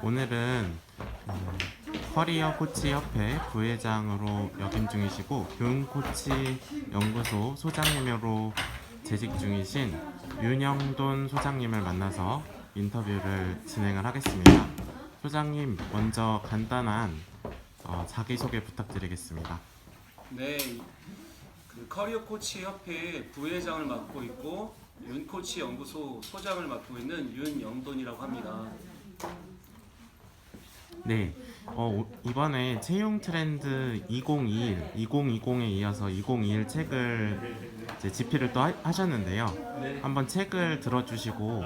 오늘은 음, 커리어 코치 협회 부회장으로 역임 중이시고 교훈 코치 연구소 소장님으로 재직 중이신 윤영돈 소장님을 만나서 인터뷰를 진행을 하겠습니다. 소장님 먼저 간단한 어, 자기소개 부탁드리겠습니다. 네, 그 커리어 코치 협회 부회장을 맡고 있고 윤 코치 연구소 소장을 맡고 있는 윤영돈이라고 합니다. 네, 어, 오- 이번에 채용 트렌드 2021, 2020에 이어서 2021 책을 이제 집필을 또 하, 하셨는데요. 한번 책을 들어주시고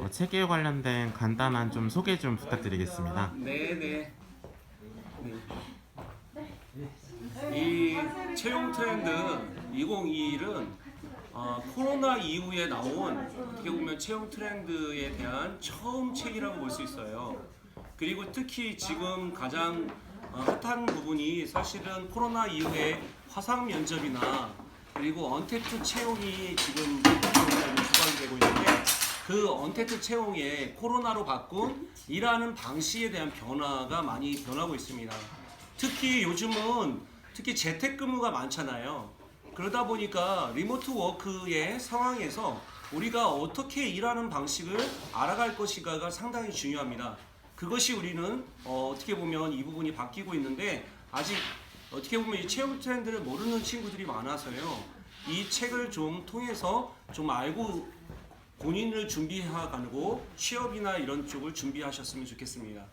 어, 책에 관련된 간단한 좀 소개 좀 부탁드리겠습니다. 네, 네. 네. 이 채용 트렌드 2021은 어, 코로나 이후에 나온 어떻게 보면 채용 트렌드에 대한 처음 책이라고 볼 수 있어요. 그리고 특히 지금 가장 어, 핫한 부분이 사실은 코로나 이후에 화상 면접이나 그리고 언택트 채용이 지금 주관이 되고 있는데 그 언택트 채용에 코로나로 바꾼 일하는 방식에 대한 변화가 많이 변하고 있습니다. 특히 요즘은 특히 재택근무가 많잖아요. 그러다 보니까 리모트 워크의 상황에서 우리가 어떻게 일하는 방식을 알아갈 것인가가 상당히 중요합니다. 그것이 우리는 어, 어떻게 보면 이 부분이 바뀌고 있는데 아직 어떻게 보면 이 채용 트렌드를 모르는 친구들이 많아서요. 이 책을 좀 통해서 좀 알고 본인을 준비하고 취업이나 이런 쪽을 준비하셨으면 좋겠습니다.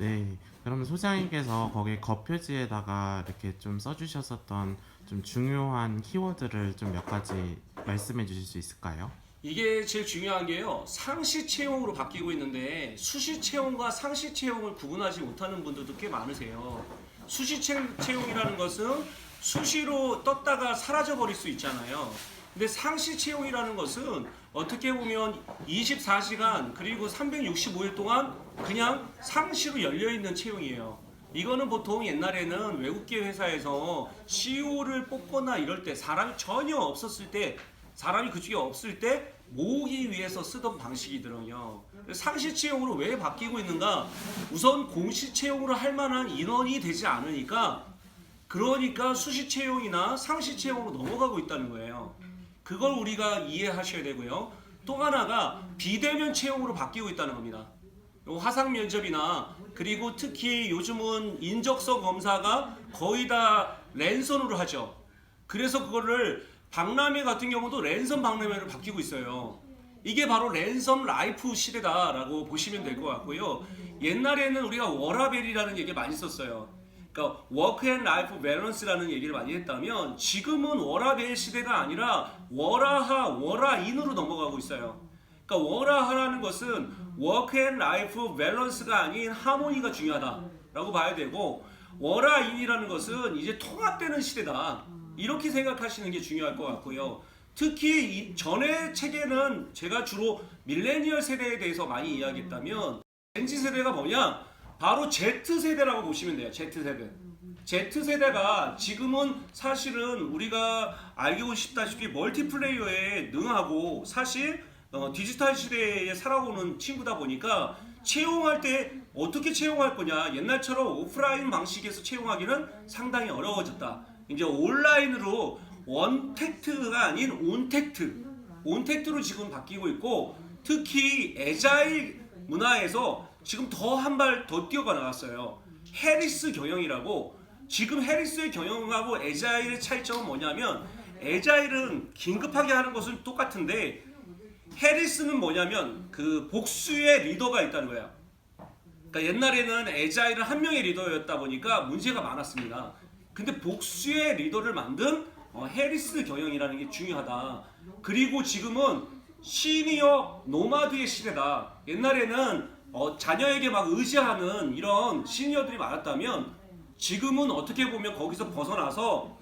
네, 그럼 소장님께서 거기 겉표지에다가 이렇게 좀 써주셨었던 좀 중요한 키워드를 좀 몇 가지 말씀해 주실 수 있을까요? 이게 제일 중요한 게요. 상시 채용으로 바뀌고 있는데 수시 채용과 상시 채용을 구분하지 못하는 분들도 꽤 많으세요. 수시 채- 채용이라는 것은 수시로 떴다가 사라져 버릴 수 있잖아요. 근데 상시 채용이라는 것은 어떻게 보면 24시간 그리고 365일 동안 그냥 상시로 열려 있는 채용이에요. 이거는 보통 옛날에는 외국계 회사에서 CEO를 뽑거나 이럴 때 사람이 전혀 없었을 때 사람이 그쪽에 없을 때 모으기 위해서 쓰던 방식이더군요. 상시 채용으로 왜 바뀌고 있는가? 우선 공시 채용으로 할 만한 인원이 되지 않으니까 그러니까 수시 채용이나 상시 채용으로 넘어가고 있다는 거예요. 그걸 우리가 이해하셔야 되고요. 또 하나가 비대면 채용으로 바뀌고 있다는 겁니다. 요 화상 면접이나 그리고 특히 요즘은 인적서 검사가 거의 다 랜선으로 하죠. 그래서 그거를 박람회 같은 경우도 랜선 박람회로 바뀌고 있어요. 이게 바로 랜선 라이프 시대다라고 보시면 될 것 같고요. 옛날에는 우리가 워라벨이라는 얘기 많이 썼어요. 그러니까 워크 앤 라이프 밸런스라는 얘기를 많이 했다면 지금은 워라벨 시대가 아니라 워라하 워라인으로 넘어가고 있어요. 그러니까 워라하라는 것은 워크 앤 라이프 밸런스가 아닌 하모니가 중요하다라고 봐야 되고 워라인이라는 것은 이제 통합되는 시대다. 이렇게 생각하시는 게 중요할 것 같고요. 특히 이 전에 책에는 제가 주로 밀레니얼 세대에 대해서 많이 이야기했다면 MZ 세대가 뭐냐? 바로 Z 세대라고 보시면 돼요. Z 세대. Z 세대가 지금은 사실은 우리가 알고 싶다시피 멀티플레이어에 능하고 사실 어, 디지털 시대에 살아오는 친구다 보니까 채용할 때 어떻게 채용할 거냐 옛날처럼 오프라인 방식에서 채용하기는 상당히 어려워졌다. 이제 온라인으로 원택트가 아닌 온택트, 온택트로 지금 바뀌고 있고 특히 에자일 문화에서 지금 더 한 발 더 뛰어가 나갔어요. 해리스 경영이라고 지금 해리스의 경영하고 에자일의 차이점은 뭐냐면 에자일은 긴급하게 하는 것은 똑같은데 해리스는 뭐냐면 그 복수의 리더가 있다는 거예요. 그러니까 옛날에는 에자일은 한 명의 리더였다 보니까 문제가 많았습니다. 근데 복수의 리더를 만든 어, 해리스 경영이라는 게 중요하다. 그리고 지금은 시니어 노마드의 시대다. 옛날에는 어, 자녀에게 막 의지하는 이런 시니어들이 많았다면 지금은 어떻게 보면 거기서 벗어나서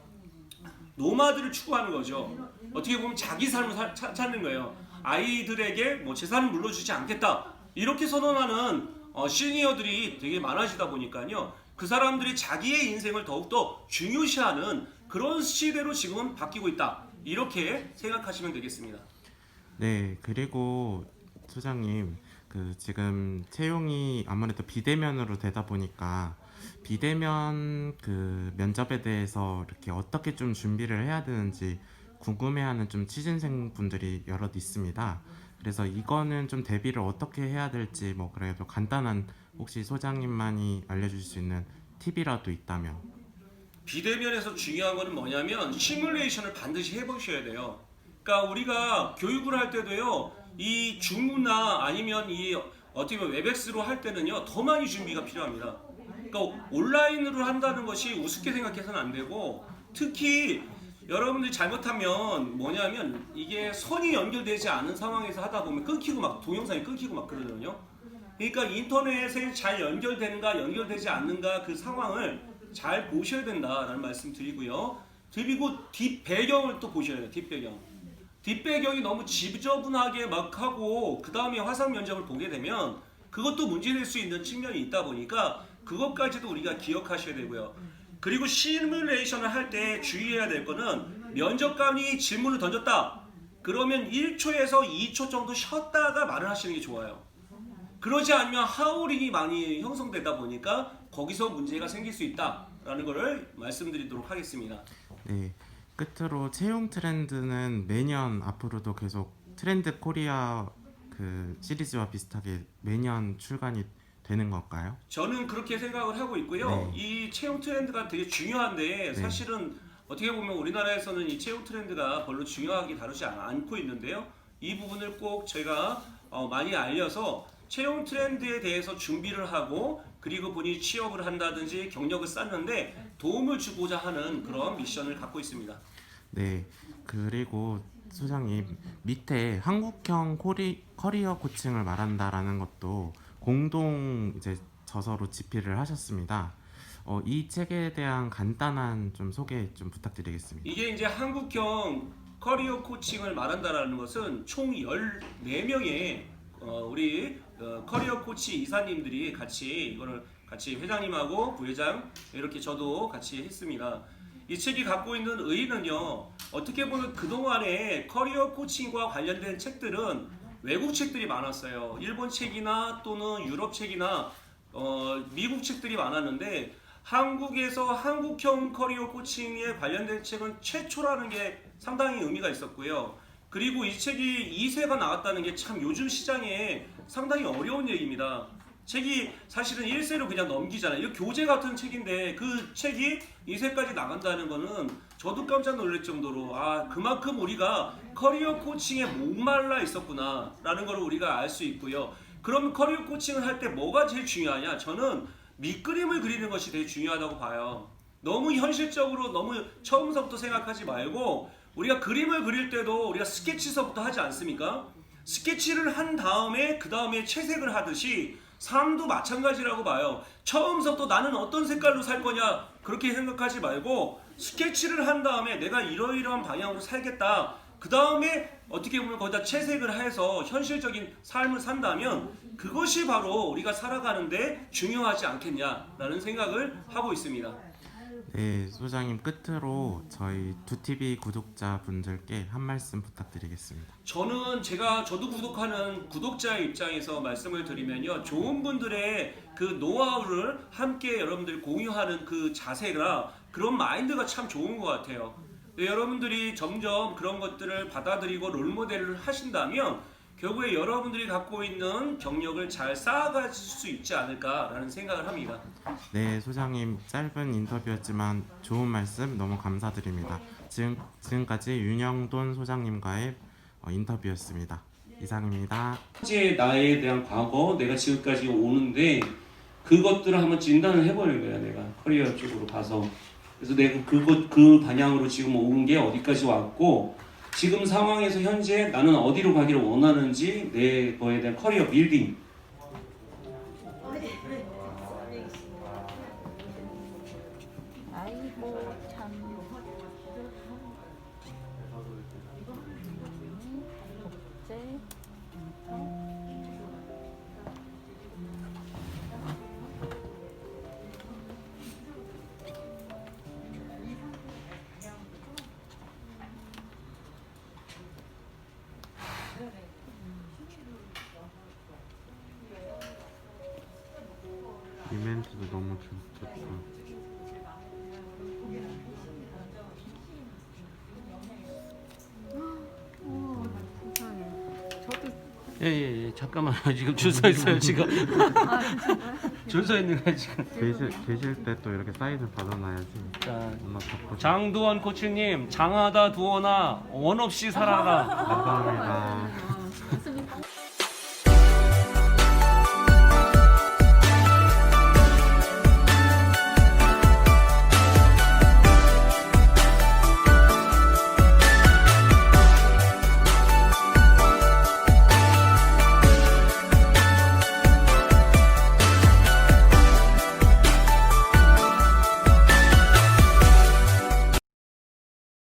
노마드를 추구하는 거죠. 어떻게 보면 자기 삶을 사- 차- 찾는 거예요. 아이들에게 뭐 재산을 물려주지 않겠다. 이렇게 선언하는 어, 시니어들이 되게 많아지다 보니까요. 그 사람들이 자기의 인생을 더욱더 중요시하는 그런 시대로 지금 바뀌고 있다. 이렇게 생각하시면 되겠습니다. 네, 그리고 소장님 그 지금 채용이 아무래도 비대면으로 되다 보니까 비대면 그 면접에 대해서 이렇게 어떻게 좀 준비를 해야 되는지 궁금해하는 좀 취준생 분들이 여럿 있습니다. 그래서 이거는 좀 대비를 어떻게 해야 될지 뭐 그래도 간단한 혹시 소장님만이 알려줄 수 있는 팁이라도 있다면 비대면에서 중요한 거는 뭐냐면 시뮬레이션을 반드시 해보셔야 돼요. 그러니까 우리가 교육을 할 때도요, 이 줌이나 아니면 이 어떻게 보면 웹엑스로 할 때는요, 더 많이 준비가 필요합니다. 그러니까 온라인으로 한다는 것이 우습게 생각해서는 안 되고, 특히 여러분들이 잘못하면 뭐냐면 이게 선이 연결되지 않은 상황에서 하다 보면 끊기고 막 동영상이 끊기고 막 그러거든요. 그러니까 인터넷에 잘 연결되는가 연결되지 않는가 그 상황을 잘 보셔야 된다라는 말씀 드리고요. 그리고 뒷 배경을 또 보셔야 돼요. 뒷 배경. 뒷 배경이 너무 지저분하게 막 하고 그 다음에 화상 면접을 보게 되면 그것도 문제될 수 있는 측면이 있다 보니까 그것까지도 우리가 기억하셔야 되고요. 그리고 시뮬레이션을 할 때 주의해야 될 거는 면접관이 질문을 던졌다. 그러면 1초에서 2초 정도 쉬었다가 말을 하시는 게 좋아요. 그러지 않으면 하울링이 많이 형성되다 보니까 거기서 문제가 생길 수 있다라는 것을 말씀드리도록 하겠습니다. 네 끝으로 채용 트렌드는 매년 앞으로도 계속 트렌드 코리아 그 시리즈와 비슷하게 매년 출간이 되는 걸까요? 저는 그렇게 생각을 하고 있고요. 네. 이 채용 트렌드가 되게 중요한데 사실은 어떻게 보면 우리나라에서는 이 채용 트렌드가 별로 중요하게 다루지 않- 않고 있는데요. 이 부분을 꼭 제가 어, 많이 알려서 채용 트렌드에 대해서 준비를 하고 그리고 본인이 취업을 한다든지 경력을 쌓는데 도움을 주고자 하는 그런 미션을 갖고 있습니다. 네 그리고 소장님 밑에 한국형 코리, 커리어 코칭을 말한다라는 것도 공동 이제 저서로 집필을 하셨습니다. 어, 이 책에 대한 간단한 좀 소개 좀 부탁드리겠습니다. 이게 이제 한국형 커리어 코칭을 말한다라는 것은 총 14명의 어, 우리 어, 커리어 코치 이사님들이 같이 이거를 같이 회장님하고 부회장 이렇게 저도 같이 했습니다. 이 책이 갖고 있는 의의는요. 어떻게 보면 그동안에 커리어 코칭과 관련된 책들은 외국 책들이 많았어요. 일본 책이나 또는 유럽 책이나 어, 미국 책들이 많았는데 한국에서 한국형 커리어 코칭에 관련된 책은 최초라는 게 상당히 의미가 있었고요. 그리고 이 책이 2세가 나왔다는 게 참 요즘 시장에 상당히 어려운 얘기입니다. 책이 사실은 1세로 그냥 넘기잖아요. 이거 교재 같은 책인데 그 책이 2세까지 나간다는 거는 저도 깜짝 놀랄 정도로 아 그만큼 우리가 커리어 코칭에 목말라 있었구나 라는 걸 우리가 알 수 있고요. 그럼 커리어 코칭을 할 때 뭐가 제일 중요하냐? 저는 밑그림을 그리는 것이 되게 중요하다고 봐요. 너무 현실적으로 너무 처음서부터 생각하지 말고 우리가 그림을 그릴 때도 우리가 스케치서부터 하지 않습니까? 스케치를 한 다음에 그 다음에 채색을 하듯이 삶도 마찬가지라고 봐요. 처음부터 나는 어떤 색깔로 살 거냐 그렇게 생각하지 말고 스케치를 한 다음에 내가 이러이러한 방향으로 살겠다. 그 다음에 어떻게 보면 거기다 채색을 해서 현실적인 삶을 산다면 그것이 바로 우리가 살아가는데 중요하지 않겠냐라는 생각을 하고 있습니다. 네, 소장님 끝으로 저희 두TV 구독자 분들께 한 말씀 부탁드리겠습니다. 저는 제가 저도 구독하는 구독자의 입장에서 말씀을 드리면요. 좋은 분들의 그 노하우를 함께 여러분들이 공유하는 그 자세가 그런 마인드가 참 좋은 것 같아요. 네, 여러분들이 점점 그런 것들을 받아들이고 롤모델을 하신다면 결국에 여러분들이 갖고 있는 경력을 잘 쌓아갈 수 있지 않을까라는 생각을 합니다. 네, 소장님 짧은 인터뷰였지만 좋은 말씀 너무 감사드립니다. 지금 지금까지 윤영돈 소장님과의 어, 인터뷰였습니다. 이상입니다. 현재 나에 대한 과거, 내가 지금까지 오는데 그것들을 한번 진단을 해보는 거야, 내가 커리어 쪽으로 가서. 그래서 내가 그것 그 방향으로 지금 온 게 어디까지 왔고 지금 상황에서 현재 나는 어디로 가기를 원하는지 내 거에 대한 커리어 빌딩 이멘트도 너무 좋, 좋다. 오, 세상에. 저도 예예 예, 잠깐만요 지금 줄 서 있어요 지금 아 괜찮아요? 줄서 있는 거예요 지금 계실, 계실 때 또 이렇게 사인을 받아놔야지. 자 엄마 덮고. 장두원 코치님 장하다 두원아 원 없이 살아라 감사합니다. 아.